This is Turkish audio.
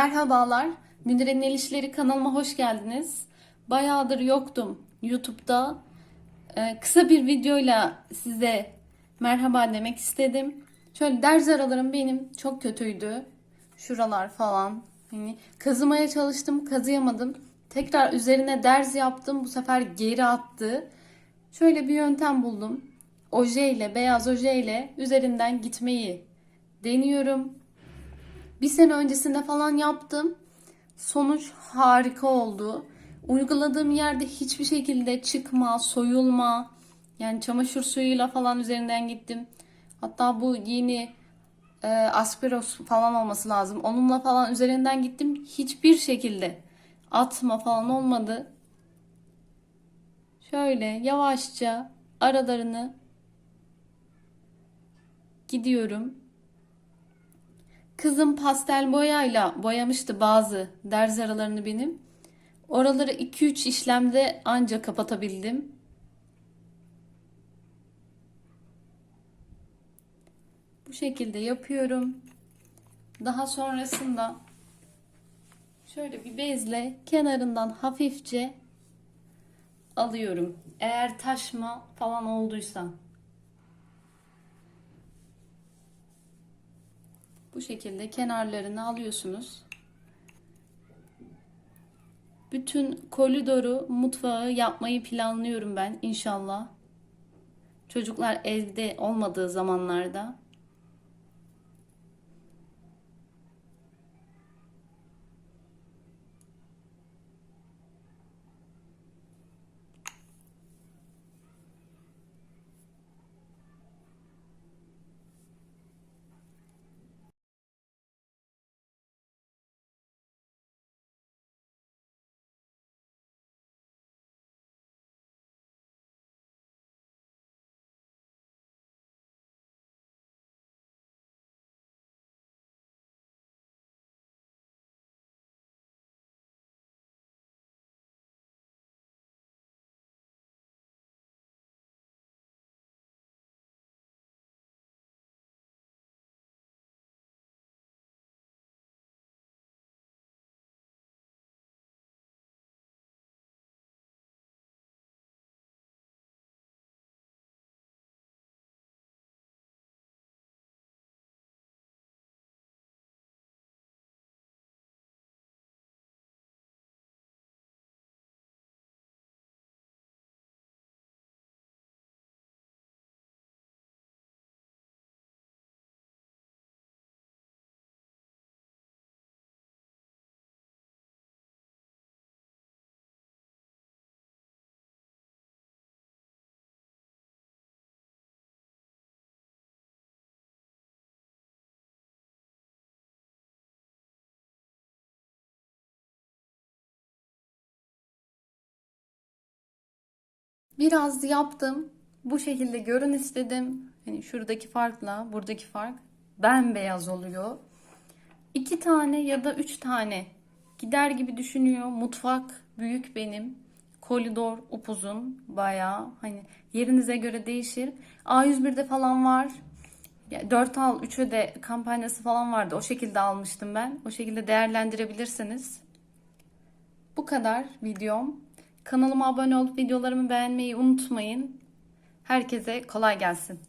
Merhabalar, Münir'in El kanalıma hoş geldiniz. Bayağıdır yoktum YouTube'da. Ee, kısa bir videoyla size merhaba demek istedim. Şöyle derz aralarım benim çok kötüydü. Şuralar falan. Hani kazımaya çalıştım, kazıyamadım. Tekrar üzerine derz yaptım. Bu sefer geri attı. Şöyle bir yöntem buldum. Oje ile, beyaz oje ile üzerinden gitmeyi deniyorum. Bir sene öncesinde falan yaptım. Sonuç harika oldu. Uyguladığım yerde hiçbir şekilde çıkma, soyulma, yani çamaşır suyuyla falan üzerinden gittim. Hatta bu yeni e, aspiros falan olması lazım. Onunla falan üzerinden gittim. Hiçbir şekilde atma falan olmadı. Şöyle yavaşça aralarını gidiyorum. Kızım pastel boyayla boyamıştı bazı derz aralarını benim. Oraları 2-3 işlemde anca kapatabildim. Bu şekilde yapıyorum. Daha sonrasında şöyle bir bezle kenarından hafifçe alıyorum. Eğer taşma falan olduysa. Bu şekilde kenarlarını alıyorsunuz. Bütün koridoru, mutfağı yapmayı planlıyorum ben inşallah. Çocuklar evde olmadığı zamanlarda. Biraz yaptım. Bu şekilde görün istedim. Hani şuradaki farkla buradaki fark bembeyaz oluyor. İki tane ya da üç tane gider gibi düşünüyor. Mutfak büyük benim. Koridor upuzun bayağı. Hani yerinize göre değişir. A101'de falan var. 4 al 3 öde kampanyası falan vardı. O şekilde almıştım ben. O şekilde değerlendirebilirsiniz. Bu kadar videom. Kanalıma abone olup videolarımı beğenmeyi unutmayın. Herkese kolay gelsin.